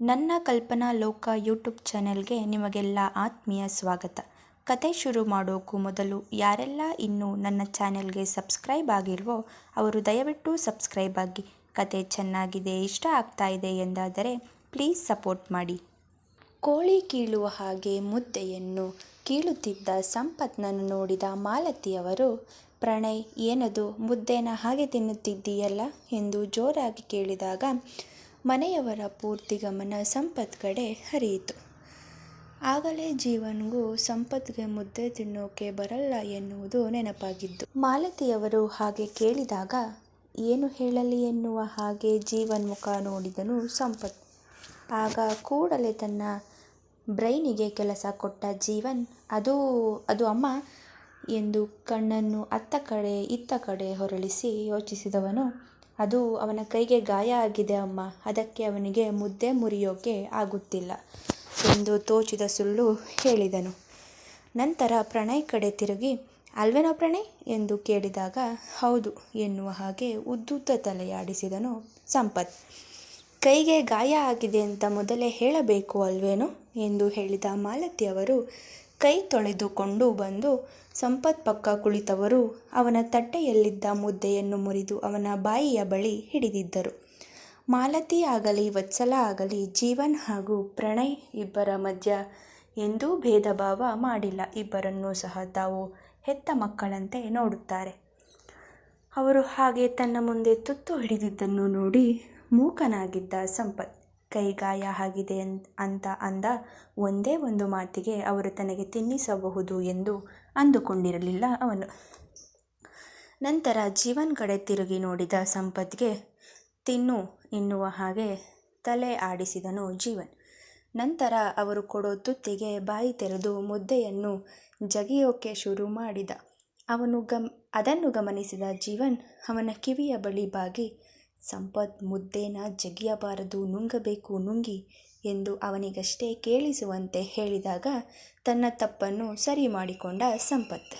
ನನ್ನ ಕಲ್ಪನಾ ಲೋಕ ಯೂಟ್ಯೂಬ್ ಚಾನೆಲ್ಗೆ ನಿಮಗೆಲ್ಲ ಆತ್ಮೀಯ ಸ್ವಾಗತ. ಕತೆ ಶುರು ಮಾಡೋಕ್ಕೂ ಮೊದಲು ಯಾರೆಲ್ಲ ಇನ್ನೂ ನನ್ನ ಚಾನೆಲ್ಗೆ ಸಬ್ಸ್ಕ್ರೈಬ್ ಆಗಿಲ್ವೋ ಅವರು ದಯವಿಟ್ಟು ಸಬ್ಸ್ಕ್ರೈಬ್ ಆಗಿ. ಕತೆ ಚೆನ್ನಾಗಿದೆ, ಇಷ್ಟ ಆಗ್ತಾ ಇದೆ ಎಂದಾದರೆ ಪ್ಲೀಸ್ ಸಪೋರ್ಟ್ ಮಾಡಿ. ಕೋಳಿ ಕೀಳುವ ಹಾಗೆ ಮುದ್ದೆಯನ್ನು ಕೀಳುತ್ತಿದ್ದ ಸಂಪತ್ನನ್ನು ನೋಡಿದ ಮಾಲತಿಯವರು, ಪ್ರಣಯ್, ಏನದು ಮುದ್ದೆನ ಹಾಗೆ ತಿನ್ನುತ್ತಿದ್ದೀಯಲ್ಲ ಎಂದು ಜೋರಾಗಿ ಕೇಳಿದಾಗ ಮನೆಯವರ ಪೂರ್ತಿ ಗಮನ ಸಂಪತ್ ಕಡೆ ಹರಿಯಿತು. ಆಗಲೇ ಜೀವನ್ಗೂ ಸಂಪತ್ಗೆ ಮುದ್ದೆ ತಿನ್ನೋಕೆ ಬರಲ್ಲ ಎನ್ನುವುದು ನೆನಪಾಗಿದ್ದು ಮಾಲತಿಯವರು ಹಾಗೆ ಕೇಳಿದಾಗ, ಏನು ಹೇಳಲಿ ಎನ್ನುವ ಹಾಗೆ ಜೀವನ್ ಮುಖ ನೋಡಿದನು ಸಂಪತ್. ಆಗ ಕೂಡಲೇ ತನ್ನ ಬ್ರೈನಿಗೆ ಕೆಲಸ ಕೊಟ್ಟ ಜೀವನ್, ಅದು ಅದು ಅಮ್ಮ ಎಂದು ಕಣ್ಣನ್ನು ಅತ್ತ ಕಡೆ, ಇತ್ತ ಕಡೆ ಹೊರಳಿಸಿ ಯೋಚಿಸಿದವನು ಅದು ಅವನ ಕೈಗೆ ಗಾಯ ಆಗಿದೆ ಅಮ್ಮ. ಅದಕ್ಕೆ ಅವನಿಗೆ ಮುದ್ದೆ ಮುರಿಯೋಕೆ ಆಗುತ್ತಿಲ್ಲ ಎಂದು ತೋಚಿದ ಸುಳ್ಳು ಹೇಳಿದನು. ನಂತರ ಪ್ರಣಯ್ ಕಡೆ ತಿರುಗಿ, ಅಲ್ವೇನೋ ಪ್ರಣಯ್? ಎಂದು ಕೇಳಿದಾಗ, ಹೌದು ಎನ್ನುವ ಹಾಗೆ ಉದ್ದುದ್ದ ತಲೆಯಾಡಿಸಿದನು ಸಂಪತ್. ಕೈಗೆ ಗಾಯ ಆಗಿದೆ ಅಂತ ಮೊದಲೇ ಹೇಳಬೇಕು ಅಲ್ವೇನೋ? ಎಂದು ಹೇಳಿದ ಮಾಲತಿಯವರು ಕೈ ತೊಳೆದುಕೊಂಡು ಬಂದು ಸಂಪತ್ ಪಕ್ಕ ಕುಳಿತವರು ಅವನ ತಟ್ಟೆಯಲ್ಲಿದ್ದ ಮುದ್ದೆಯನ್ನು ಮುರಿದು ಅವನ ಬಾಯಿಯ ಬಳಿ ಹಿಡಿದಿದ್ದರು. ಮಾಲತಿ ಆಗಲಿ, ವತ್ಸಲ ಆಗಲಿ, ಜೀವನ್ ಹಾಗೂ ಪ್ರಣಯ್ ಇಬ್ಬರ ಮಧ್ಯ ಎಂದೂ ಭೇದ ಭಾವ ಮಾಡಿಲ್ಲ. ಇಬ್ಬರನ್ನೂ ಸಹ ತಾವು ಹೆತ್ತ ಮಕ್ಕಳಂತೆ ನೋಡುತ್ತಾರೆ. ಅವರು ಹಾಗೆ ತನ್ನ ಮುಂದೆ ತುತ್ತು ಹಿಡಿದಿದ್ದನ್ನು ನೋಡಿ ಮೂಕನಾಗಿದ್ದ ಸಂಪತ್ ಕೈ ಗಾಯ ಆಗಿದೆ ಅಂತ ಅಂದ ಒಂದೇ ಒಂದು ಮಾತಿಗೆ ಅವರು ತನಗೆ ತಿನ್ನಿಸಬಹುದು ಎಂದು ಅಂದುಕೊಂಡಿರಲಿಲ್ಲ ಅವನು. ನಂತರ ಜೀವನ್ ಕಡೆ ತಿರುಗಿ ನೋಡಿದ ಸಂಪತ್ಗೆ, ತಿನ್ನು ಎನ್ನುವ ಹಾಗೆ ತಲೆ ಆಡಿಸಿದನು ಜೀವನ್. ನಂತರ ಅವರು ಕೊಡೋ ತುತ್ತಿಗೆ ಬಾಯಿ ತೆರೆದು ಮುದ್ದೆಯನ್ನು ಜಗಿಯೋಕೆ ಶುರು ಮಾಡಿದ. ಅವನು ಗಮ್, ಅದನ್ನು ಗಮನಿಸಿದ ಜೀವನ್ ಅವನ ಕಿವಿಯ ಬಳಿ ಬಾಗಿ ಸಂಪತ್ ಮುದ್ದೇನ ಜಗಿಯಬಾರದು, ನುಂಗಬೇಕು ನುಂಗಿ ಎಂದು ಅವನಿಗಷ್ಟೇ ಕೇಳಿಸುವಂತೆ ಹೇಳಿದಾಗ ತನ್ನ ತಪ್ಪನ್ನು ಸರಿ ಮಾಡಿಕೊಂಡ ಸಂಪತ್.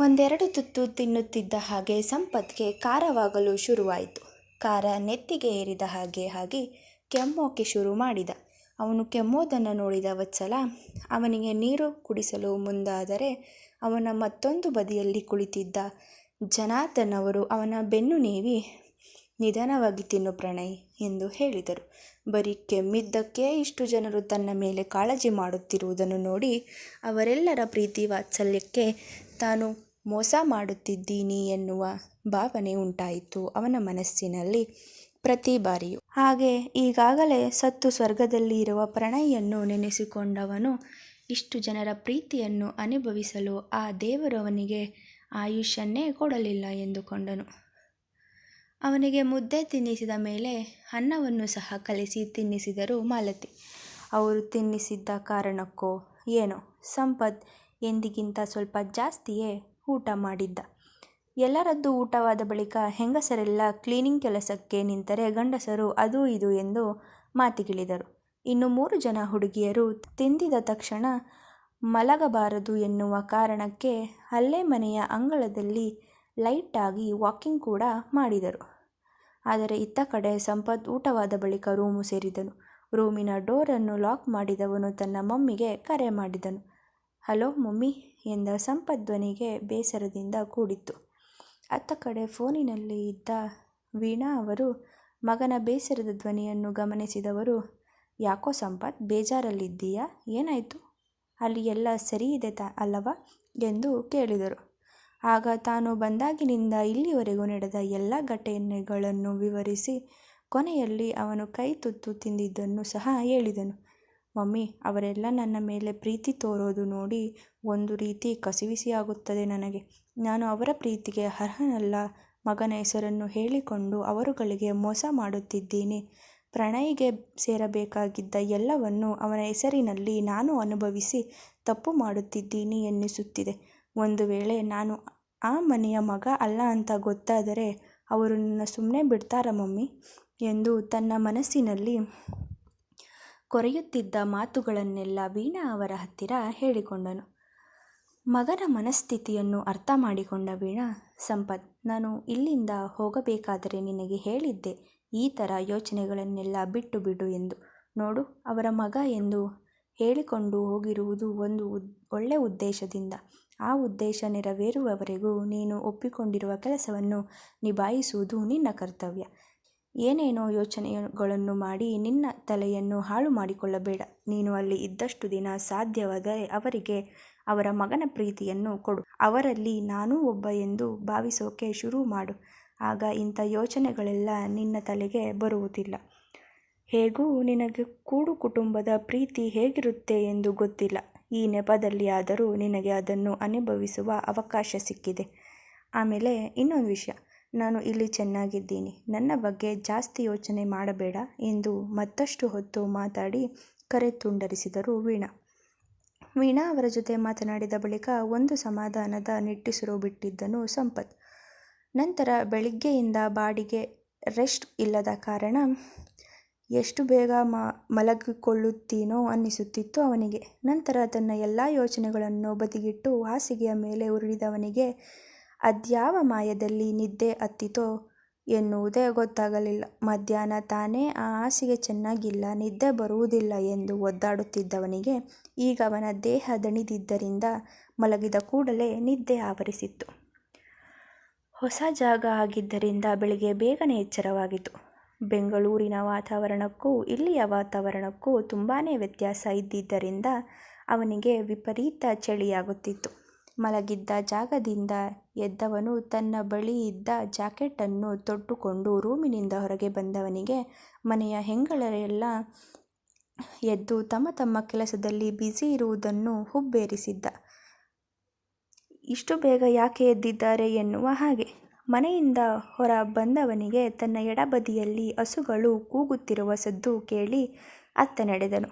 ಒಂದೆರಡು ತುತ್ತು ತಿನ್ನುತ್ತಿದ್ದ ಹಾಗೆ ಸಂಪತ್ಗೆ ಖಾರವಾಗಲು ಶುರುವಾಯಿತು. ಖಾರ ನೆತ್ತಿಗೆ ಏರಿದ ಹಾಗೆ ಹಾಗೆ ಕೆಮ್ಮೋಕೆ ಶುರು ಮಾಡಿದ. ಅವನು ಕೆಮ್ಮೋದನ್ನು ನೋಡಿದ ವತ್ಸಲ, ಅವನಿಗೆ ನೀರು ಕುಡಿಸಲು ಮುಂದಾದರೆ ಅವನ ಮತ್ತೊಂದು ಬದಿಯಲ್ಲಿ ಕುಳಿತಿದ್ದ ಜನಾರ್ದನ್ ಅವರು ಅವನ ಬೆನ್ನು ನೀವಿ ನಿಧಾನವಾಗಿ ತಿನ್ನು ಪ್ರಣಯ್ ಎಂದು ಹೇಳಿದರು. ಬರೀ ಕೆಮ್ಮಿದ್ದಕ್ಕೆ ಇಷ್ಟು ಜನರು ತನ್ನ ಮೇಲೆ ಕಾಳಜಿ ಮಾಡುತ್ತಿರುವುದನ್ನು ನೋಡಿ ಅವರೆಲ್ಲರ ಪ್ರೀತಿ ವಾತ್ಸಲ್ಯಕ್ಕೆ ತಾನು ಮೋಸ ಮಾಡುತ್ತಿದ್ದೀನಿ ಎನ್ನುವ ಭಾವನೆ ಉಂಟಾಯಿತು ಅವನ ಮನಸ್ಸಿನಲ್ಲಿ ಪ್ರತಿ ಬಾರಿಯೂ. ಹಾಗೆ ಈಗಾಗಲೇ ಸತ್ತು ಸ್ವರ್ಗದಲ್ಲಿ ಇರುವ ಪ್ರಣಯನ್ನು ನೆನೆಸಿಕೊಂಡವನು ಇಷ್ಟು ಜನರ ಪ್ರೀತಿಯನ್ನು ಅನುಭವಿಸಲು ಆ ದೇವರು ಅವನಿಗೆ ಆಯುಷ್ಯನ್ನೇ ಕೊಡಲಿಲ್ಲ ಎಂದುಕೊಂಡನು. ಅವನಿಗೆ ಮುದ್ದೆ ತಿನ್ನಿಸಿದ ಮೇಲೆ ಅನ್ನವನ್ನು ಸಹ ಕಲಿಸಿ ತಿನ್ನಿಸಿದರು ಮಾಲತಿ. ಅವರು ತಿನ್ನಿಸಿದ್ದ ಕಾರಣಕ್ಕೋ ಏನೋ ಸಂಪತ್ ಎಂದಿಗಿಂತ ಸ್ವಲ್ಪ ಜಾಸ್ತಿಯೇ ಊಟ ಮಾಡಿದ್ದ. ಎಲ್ಲರದ್ದು ಊಟವಾದ ಬಳಿಕ ಹೆಂಗಸರೆಲ್ಲ ಕ್ಲೀನಿಂಗ್ ಕೆಲಸಕ್ಕೆ ನಿಂತರೆ ಗಂಡಸರು ಅದು ಇದು ಎಂದು ಮಾತಿಗಿಳಿದರು. ಇನ್ನು ಮೂರು ಜನ ಹುಡುಗಿಯರು ತಿಂದಿದ ತಕ್ಷಣ ಮಲಗಬಾರದು ಎನ್ನುವ ಕಾರಣಕ್ಕೆ ಅಲ್ಲೇ ಮನೆಯ ಅಂಗಳದಲ್ಲಿ ಲೈಟಾಗಿ ವಾಕಿಂಗ್ ಕೂಡ ಮಾಡಿದರು. ಆದರೆ ಇತ್ತ ಕಡೆ ಸಂಪತ್ ಊಟವಾದ ಬಳಿಕ ರೂಮು ಸೇರಿದನು. ರೂಮಿನ ಡೋರನ್ನು ಲಾಕ್ ಮಾಡಿದವನು ತನ್ನ ಮಮ್ಮಿಗೆ ಕರೆ ಮಾಡಿದನು. ಹಲೋ ಮಮ್ಮಿ ಎಂದ ಸಂಪತ್ ಧ್ವನಿಗೆ ಬೇಸರದಿಂದ ಕೂಡಿತ್ತು. ಅತ್ತ ಕಡೆ ಫೋನಿನಲ್ಲಿ ಇದ್ದ ವೀಣಾ ಅವರು ಮಗನ ಬೇಸರದ ಧ್ವನಿಯನ್ನು ಗಮನಿಸಿದವರು, ಯಾಕೋ ಸಂಪತ್, ಬೇಜಾರಲ್ಲಿದ್ದೀಯಾ? ಏನಾಯಿತು? ಅಲ್ಲಿ ಎಲ್ಲ ಸರಿ ಇದೆ ತ, ಅಲ್ಲವ? ಎಂದು ಕೇಳಿದರು. ಆಗ ತಾನು ಬಂದಾಗಿನಿಂದ ಇಲ್ಲಿವರೆಗೂ ನಡೆದ ಎಲ್ಲ ಘಟನೆಗಳನ್ನು ವಿವರಿಸಿ ಕೊನೆಯಲ್ಲಿ ಅವನು ಕೈ ತುತ್ತು ತಿಂದಿದ್ದನ್ನು ಸಹ ಹೇಳಿದನು. ಮಮ್ಮಿ, ಅವರೆಲ್ಲ ನನ್ನ ಮೇಲೆ ಪ್ರೀತಿ ತೋರೋದು ನೋಡಿ ಒಂದು ರೀತಿ ಕಸಿವಿಸಿಯಾಗುತ್ತದೆ ನನಗೆ. ನಾನು ಅವರ ಪ್ರೀತಿಗೆ ಅರ್ಹನಲ್ಲ. ಮಗನ ಹೆಸರನ್ನು ಹೇಳಿಕೊಂಡು ಅವರುಗಳಿಗೆ ಮೋಸ ಮಾಡುತ್ತಿದ್ದೀನಿ. ಪ್ರಣಯ್ಗೆ ಸೇರಬೇಕಾಗಿದ್ದ ಎಲ್ಲವನ್ನೂ ಅವನ ಹೆಸರಿನಲ್ಲಿ ನಾನು ಅನುಭವಿಸಿ ತಪ್ಪು ಮಾಡುತ್ತಿದ್ದೀನಿ ಎನ್ನಿಸುತ್ತಿದೆ. ಒಂದು ವೇಳೆ ನಾನು ಆ ಮನೆಯ ಮಗ ಅಲ್ಲ ಅಂತ ಗೊತ್ತಾದರೆ ಅವರು ನನ್ನ ಸುಮ್ಮನೆ ಬಿಡ್ತಾರ ಮಮ್ಮಿ? ಎಂದು ತನ್ನ ಮನಸ್ಸಿನಲ್ಲಿ ಕೊರೆಯುತ್ತಿದ್ದ ಮಾತುಗಳನ್ನೆಲ್ಲ ವೀಣಾ ಅವರ ಹತ್ತಿರ ಹೇಳಿಕೊಂಡನು. ಮಗನ ಮನಸ್ಥಿತಿಯನ್ನು ಅರ್ಥ ಮಾಡಿಕೊಂಡ ವೀಣಾ, ಸಂಪತ್, ನಾನು ಇಲ್ಲಿಂದ ಹೋಗಬೇಕಾದರೆ ನಿನಗೆ ಹೇಳಿದ್ದೆ. ಈ ಥರ ಯೋಚನೆಗಳನ್ನೆಲ್ಲ ಬಿಟ್ಟು ಬಿಡು ಎಂದು. ನೋಡು, ಅವರ ಮಗ ಎಂದು ಹೇಳಿಕೊಂಡು ಹೋಗಿರುವುದು ಒಂದು ಉದ್ ಒಳ್ಳೆಯ ಉದ್ದೇಶದಿಂದ. ಆ ಉದ್ದೇಶ ನೆರವೇರುವವರೆಗೂ ನೀನು ಒಪ್ಪಿಕೊಂಡಿರುವ ಕೆಲಸವನ್ನು ನಿಭಾಯಿಸುವುದು ನಿನ್ನ ಕರ್ತವ್ಯ. ಏನೇನೋ ಯೋಚನೆಗಳನ್ನು ಮಾಡಿ ನಿನ್ನ ತಲೆಯನ್ನು ಹಾಳು ಮಾಡಿಕೊಳ್ಳಬೇಡ. ನೀನು ಅಲ್ಲಿ ಇದ್ದಷ್ಟು ದಿನ ಸಾಧ್ಯವಾದರೆ ಅವರಿಗೆ ಅವರ ಮಗನ ಪ್ರೀತಿಯನ್ನು ಕೊಡು. ಅವರಲ್ಲಿ ನಾನೂ ಒಬ್ಬ ಎಂದು ಭಾವಿಸೋಕೆ ಶುರು ಮಾಡು. ಆಗ ಇಂಥ ಯೋಚನೆಗಳೆಲ್ಲ ನಿನ್ನ ತಲೆಗೆ ಬರುವುದಿಲ್ಲ. ಹೇಗೂ ನಿನಗೆ ಕೂಡು ಕುಟುಂಬದ ಪ್ರೀತಿ ಹೇಗಿರುತ್ತೆ ಎಂದು ಗೊತ್ತಿಲ್ಲ. ಈ ನೆಪದಲ್ಲಿ ಆದರೂ ನಿನಗೆ ಅದನ್ನು ಅನುಭವಿಸುವ ಅವಕಾಶ ಸಿಕ್ಕಿದೆ. ಆಮೇಲೆ ಇನ್ನೊಂದು ವಿಷಯ. ನಾನು ಇಲ್ಲಿ ಚೆನ್ನಾಗಿದ್ದೀನಿ. ನನ್ನ ಬಗ್ಗೆ ಜಾಸ್ತಿ ಯೋಚನೆ ಮಾಡಬೇಡ ಎಂದು ಮತ್ತಷ್ಟು ಹೊತ್ತು ಮಾತಾಡಿ ಕರೆ ತುಂಡರಿಸಿದರು ವೀಣಾ. ವೀಣಾ ಅವರ ಜೊತೆ ಮಾತನಾಡಿದ ಬಳಿಕ ಒಂದು ಸಮಾಧಾನದ ನಿಟ್ಟುಸಿರು ಬಿಟ್ಟಿದ್ದನು ಸಂಪತ್. ನಂತರ ಬೆಳಿಗ್ಗೆಯಿಂದ ಬಾಡಿಗೆ ರೆಸ್ಟ್ ಇಲ್ಲದ ಕಾರಣ ಎಷ್ಟು ಬೇಗ ಮ, ಮಲಗಿಕೊಳ್ಳುತ್ತೀನೋ ಅನ್ನಿಸುತ್ತಿತ್ತು ಅವನಿಗೆ. ನಂತರ ತನ್ನ ಎಲ್ಲ ಯೋಚನೆಗಳನ್ನು ಬದಿಗಿಟ್ಟು ಹಾಸಿಗೆಯ ಮೇಲೆ ಉರುಳಿದವನಿಗೆ, ಅದ್ಯಾವ ಮಾಯದಲ್ಲಿ ನಿದ್ದೆ ಹತ್ತಿತೋ ಎನ್ನುವುದೇ ಗೊತ್ತಾಗಲಿಲ್ಲ. ಮಧ್ಯಾಹ್ನ ತಾನೇ ಆ ಹಾಸಿಗೆ ಚೆನ್ನಾಗಿಲ್ಲ, ನಿದ್ದೆ ಬರುವುದಿಲ್ಲ ಎಂದು ಒದ್ದಾಡುತ್ತಿದ್ದವನಿಗೆ, ಈಗ ಅವನ ದೇಹ ದಣಿದಿದ್ದರಿಂದ ಮಲಗಿದ ಕೂಡಲೇ ನಿದ್ದೆ ಆವರಿಸಿತ್ತು. ಹೊಸ ಜಾಗ ಆಗಿದ್ದರಿಂದ ಬೆಳಿಗ್ಗೆ ಬೇಗನೆ ಎಚ್ಚರವಾಗಿತ್ತು. ಬೆಂಗಳೂರಿನ ವಾತಾವರಣಕ್ಕೂ ಇಲ್ಲಿಯ ವಾತಾವರಣಕ್ಕೂ ತುಂಬಾ ವ್ಯತ್ಯಾಸ ಇದ್ದಿದ್ದರಿಂದ ಅವನಿಗೆ ವಿಪರೀತ ಚಳಿಯಾಗುತ್ತಿತ್ತು. ಮಲಗಿದ್ದ ಜಾಗದಿಂದ ಎದ್ದವನು ತನ್ನ ಬಳಿ ಇದ್ದ ಜಾಕೆಟನ್ನು ತೊಟ್ಟುಕೊಂಡು ರೂಮಿನಿಂದ ಹೊರಗೆ ಬಂದವನಿಗೆ, ಮನೆಯ ಹೆಂಗಳೆಲ್ಲ ಎದ್ದು ತಮ್ಮ ತಮ್ಮ ಕೆಲಸದಲ್ಲಿ ಬ್ಯುಸಿ ಇರುವುದನ್ನು ಹುಬ್ಬೇರಿಸಿದ್ದ. ಇಷ್ಟು ಬೇಗ ಯಾಕೆ ಎದ್ದಿದ್ದಾರೆ ಎನ್ನುವ ಹಾಗೆ. ಮನೆಯಿಂದ ಹೊರ ಬಂದವನಿಗೆ ತನ್ನ ಎಡಬದಿಯಲ್ಲಿ ಹಸುಗಳು ಕೂಗುತ್ತಿರುವ ಸದ್ದು ಕೇಳಿ ಅತ್ತ ನಡೆದನು.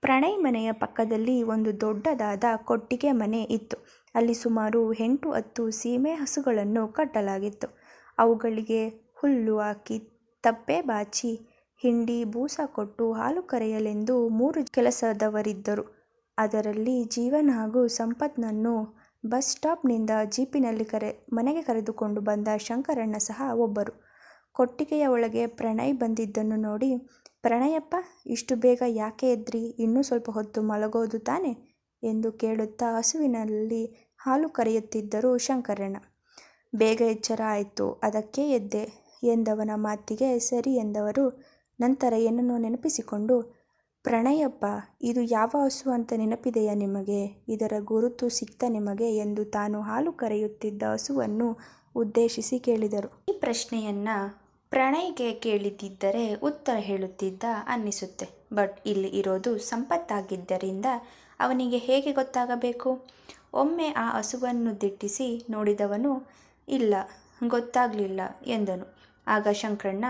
ಪ್ರಣಯ್ ಮನೆಯ ಪಕ್ಕದಲ್ಲಿ ಒಂದು ದೊಡ್ಡದಾದ ಕೊಟ್ಟಿಗೆ ಮನೆ ಇತ್ತು. ಅಲ್ಲಿ ಸುಮಾರು ಎಂಟು ಹತ್ತು ಸೀಮೆ ಹಸುಗಳನ್ನು ಕಟ್ಟಲಾಗಿತ್ತು. ಅವುಗಳಿಗೆ ಹುಲ್ಲು ಹಾಕಿ ತಪ್ಪೆ ಬಾಚಿ ಹಿಂಡಿ ಬೂಸ ಕೊಟ್ಟು ಹಾಲು ಕರೆಯಲೆಂದು ಮೂರು ಕೆಲಸದವರಿದ್ದರು. ಅದರಲ್ಲಿ ಜೀವನ ಹಾಗೂ ಸಂಪತ್ನನ್ನು ಬಸ್ ಸ್ಟಾಪ್ನಿಂದ ಜೀಪಿನಲ್ಲಿ ಕರೆ, ಮನೆಗೆ ಕರೆದುಕೊಂಡು ಬಂದ ಶಂಕರಣ್ಣ ಸಹ ಒಬ್ಬರು. ಕೊಟ್ಟಿಗೆಯ ಒಳಗೆ ಪ್ರಣಯ್ ಬಂದಿದ್ದನ್ನು ನೋಡಿ, ಪ್ರಣಯಪ್ಪ, ಇಷ್ಟು ಬೇಗ ಯಾಕೆ ಎದ್ರಿ? ಇನ್ನೂ ಸ್ವಲ್ಪ ಹೊತ್ತು ಮಲಗೋದು ತಾನೆ? ಎಂದು ಕೇಳುತ್ತಾ ಹಸುವಿನಲ್ಲಿ ಹಾಲು ಕರೆಯುತ್ತಿದ್ದರು ಶಂಕರಣ್ಣ. ಬೇಗ ಎಚ್ಚರ ಆಯಿತು, ಅದಕ್ಕೆ ಎದ್ದೆ, ಎಂದವನ ಮಾತಿಗೆ ಸರಿ ಎಂದವರು ನಂತರ ಏನನ್ನೋ ನೆನಪಿಸಿಕೊಂಡು ಪ್ರಣಯಪ್ಪ, ಇದು ಯಾವ ಹಸು ಅಂತ ನೆನಪಿದೆಯಾ ನಿಮಗೆ? ಇದರ ಗುರುತು ಸಿಕ್ತ ನಿಮಗೆ ಎಂದು ತಾನು ಹಾಲು ಕರೆಯುತ್ತಿದ್ದ ಹಸುವನ್ನು ಉದ್ದೇಶಿಸಿ ಕೇಳಿದರು. ಈ ಪ್ರಶ್ನೆಯನ್ನು ಪ್ರಣಯ್ಗೆ ಕೇಳಿದ್ದರೆ ಉತ್ತರ ಹೇಳುತ್ತಿದ್ದ ಅನ್ನಿಸುತ್ತೆ. ಬಟ್ ಇಲ್ಲಿ ಇರೋದು ಸಂಪತ್ತಾಗಿದ್ದರಿಂದ ಅವನಿಗೆ ಹೇಗೆ ಗೊತ್ತಾಗಬೇಕು? ಒಮ್ಮೆ ಆ ಹಸುವನ್ನು ದಿಟ್ಟಿಸಿ ನೋಡಿದವನು, ಇಲ್ಲ, ಗೊತ್ತಾಗಲಿಲ್ಲ, ಎಂದನು. ಆಗ ಶಂಕರಣ್ಣ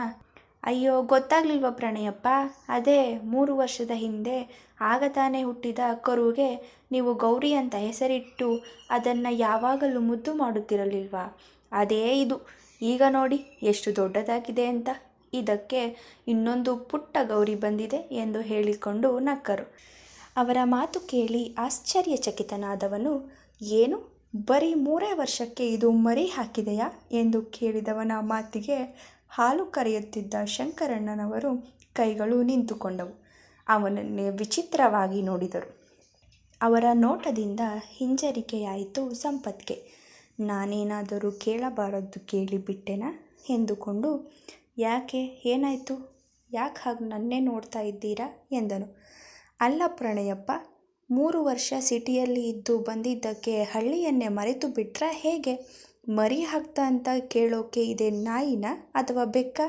ಅಯ್ಯೋ, ಗೊತ್ತಾಗ್ಲಿಲ್ವ ಪ್ರಣಯಪ್ಪ? ಅದೇ, ಮೂರು ವರ್ಷದ ಹಿಂದೆ ಆಗ ತಾನೇ ಹುಟ್ಟಿದ ಕರುವಿಗೆ ನೀವು ಗೌರಿ ಅಂತ ಹೆಸರಿಟ್ಟು ಅದನ್ನು ಯಾವಾಗಲೂ ಮುದ್ದು ಮಾಡುತ್ತಿರಲಿಲ್ವಾ? ಅದೇ ಇದು. ಈಗ ನೋಡಿ, ಎಷ್ಟು ದೊಡ್ಡದಾಗಿದೆ ಅಂತ. ಇದಕ್ಕೆ ಇನ್ನೊಂದು ಪುಟ್ಟ ಗೌರಿ ಬಂದಿದೆ ಎಂದು ಹೇಳಿಕೊಂಡು ನಕ್ಕರು. ಅವರ ಮಾತು ಕೇಳಿ ಆಶ್ಚರ್ಯಚಕಿತನಾದವನು, ಏನು? ಬರೀ ಮೂರೇ ವರ್ಷಕ್ಕೆ ಇದು ಮರಿ ಹಾಕಿದೆಯಾ? ಎಂದು ಕೇಳಿದವನ ಮಾತಿಗೆ ಹಾಲು ಕರೆಯುತ್ತಿದ್ದ ಶಂಕರಣ್ಣನವರು ಕೈಗಳು ನಿಂತುಕೊಂಡವು. ಅವನನ್ನೇ ವಿಚಿತ್ರವಾಗಿ ನೋಡಿದರು. ಅವರ ನೋಟದಿಂದ ಹಿಂಜರಿಕೆಯಾಯಿತು ಸಂಪತ್ಗೆ. ನಾನೇನಾದರೂ ಕೇಳಬಾರದ್ದು ಕೇಳಿಬಿಟ್ಟೆನಾ ಎಂದುಕೊಂಡು, ಯಾಕೆ? ಏನಾಯಿತು? ಯಾಕೆ ಹಾಗೆ ನನ್ನೇ ನೋಡ್ತಾ ಇದ್ದೀರಾ? ಎಂದನು. ಅಲ್ಲ ಪ್ರಣಯಪ್ಪ, ಮೂರು ವರ್ಷ ಸಿಟಿಯಲ್ಲಿ ಇದ್ದು ಬಂದಿದ್ದಕ್ಕೆ ಹಳ್ಳಿಯನ್ನೇ ಮರೆತು ಬಿಟ್ರಾ ಹೇಗೆ? ಮರಿ ಹಾಕ್ತಾ ಅಂತ ಕೇಳೋಕೆ ಇದೆ ನಾಯಿನ ಅಥವಾ ಬೆಕ್ಕ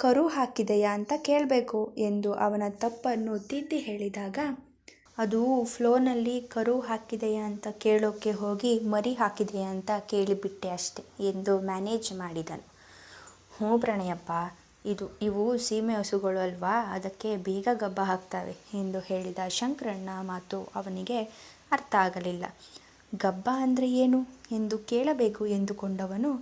ಕರು ಹಾಕಿದೆಯಾ ಅಂತ ಕೇಳಬೇಕು ಎಂದು ಅವನ ತಪ್ಪನ್ನು ತಿದ್ದಿ ಹೇಳಿದಾಗ, ಅದು ಫ್ಲೋನಲ್ಲಿ ಕರು ಹಾಕಿದೆಯಾ ಅಂತ ಕೇಳೋಕೆ ಹೋಗಿ ಮರಿ ಹಾಕಿದೆಯಾ ಅಂತ ಕೇಳಿಬಿಟ್ಟೆ ಅಷ್ಟೆ ಎಂದು ಮ್ಯಾನೇಜ್ ಮಾಡಿದನು. ಹ್ಞೂ ಪ್ರಣಯಪ್ಪ, ಇದು ಇವು ಸೀಮೆ ಹಸುಗಳು ಅಲ್ವಾ? ಅದಕ್ಕೆ ಬೀಗ ಗಬ್ಬ ಹಾಕ್ತವೆ ಎಂದು ಹೇಳಿದ ಶಂಕರಣ್ಣ ಮಾತು ಅವನಿಗೆ ಅರ್ಥ ಆಗಲಿಲ್ಲ. ಗಬ್ಬ ಅಂದರೆ ಏನು? ಎಂದು ಕೇಳಬೇಕು ಎಂದುಕೊಂಡವನು,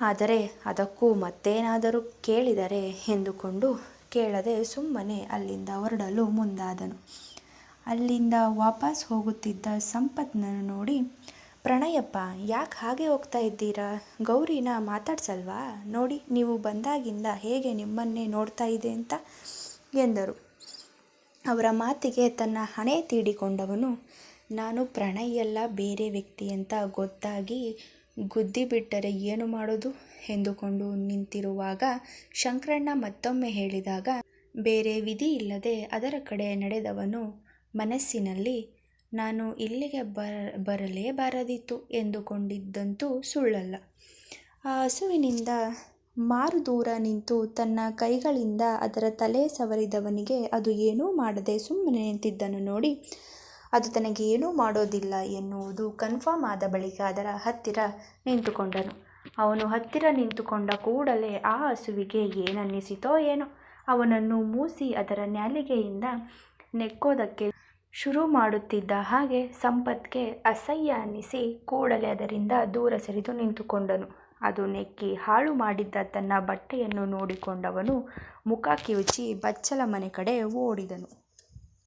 ಆದರೆ ಅದಕ್ಕೂ ಮತ್ತೇನಾದರೂ ಕೇಳಿದರೆ ಎಂದುಕೊಂಡು ಕೇಳದೆ ಸುಮ್ಮನೆ ಅಲ್ಲಿಂದ ಹೊರಡಲು ಮುಂದಾದನು. ಅಲ್ಲಿಂದ ವಾಪಸ್ ಹೋಗುತ್ತಿದ್ದ ಸಂಪತ್ನನ್ನು ನೋಡಿ, ಪ್ರಣಯಪ್ಪ, ಯಾಕೆ ಹಾಗೆ ಹೋಗ್ತಾ ಇದ್ದೀರಾ? ಗೌರಿನ ಮಾತಾಡ್ಸಲ್ವಾ? ನೋಡಿ, ನೀವು ಬಂದಾಗಿಂದ ಹೇಗೆ ನಿಮ್ಮನ್ನೇ ನೋಡ್ತಾ ಇದೆ ಅಂತ ಎಂದರು. ಅವರ ಮಾತಿಗೆ ತನ್ನ ಹಣೆ ತೀಡಿಕೊಂಡವನು ನಾನು ಪ್ರಣಯ್ ಅಲ್ಲ ಬೇರೆ ವ್ಯಕ್ತಿ ಅಂತ ಗೊತ್ತಾಗಿ ಗುದ್ದಿ ಬಿಟ್ಟರೆ ಏನು ಮಾಡೋದು? ಎಂದುಕೊಂಡು ನಿಂತಿರುವಾಗ ಶಂಕರಣ್ಣ ಮತ್ತೊಮ್ಮೆ ಹೇಳಿದಾಗ, ಬೇರೆ ವಿಧಿ ಇಲ್ಲದೆ ಅದರ ಕಡೆ ನಡೆದವನು ಮನಸ್ಸಿನಲ್ಲಿ, ನಾನು ಇಲ್ಲಿಗೆ ಬರ, ಬರಲೇಬಾರದಿತ್ತು ಎಂದುಕೊಂಡಿದ್ದಂತೂ ಸುಳ್ಳಲ್ಲ. ಆ ಹಸುವಿನಿಂದ ಮಾರು ದೂರ ನಿಂತು ತನ್ನ ಕೈಗಳಿಂದ ಅದರ ತಲೆ ಸವರಿದವನಿಗೆ ಅದು ಏನೂ ಮಾಡದೆ ಸುಮ್ಮನೆ ನಿಂತಿದ್ದನ್ನು ನೋಡಿ ಅದು ತನಗೆ ಏನೂ ಮಾಡೋದಿಲ್ಲ ಎನ್ನುವುದು ಕನ್ಫರ್ಮ್ ಆದ ಬಳಿಕ ಅದರ ಹತ್ತಿರ ನಿಂತುಕೊಂಡನು. ಅವನು ಹತ್ತಿರ ನಿಂತುಕೊಂಡ ಕೂಡಲೇ ಆ ಹಸುವಿಗೆ ಏನನ್ನಿಸಿತೋ ಏನೋ. ಅವನನ್ನು ಮೂಸಿ ಅದರ ನ್ಯಾಲಿಗೆಯಿಂದ ನೆಕ್ಕೋದಕ್ಕೆ ಶುರು ಮಾಡುತ್ತಿದ್ದ ಹಾಗೆ ಸಂಪತ್ಗೆ ಅಸಹ್ಯ ಅನ್ನಿಸಿ ಕೂಡಲೇ ಅದರಿಂದ ದೂರ ಸರಿದು ನಿಂತುಕೊಂಡನು. ಅದು ನೆಕ್ಕಿ ಹಾಳು ಮಾಡಿದ್ದ ತನ್ನ ಬಟ್ಟೆಯನ್ನು ನೋಡಿಕೊಂಡವನು ಮುಖ ಕಿವುಚಿ ಬಚ್ಚಲ ಮನೆ ಕಡೆ ಓಡಿದನು.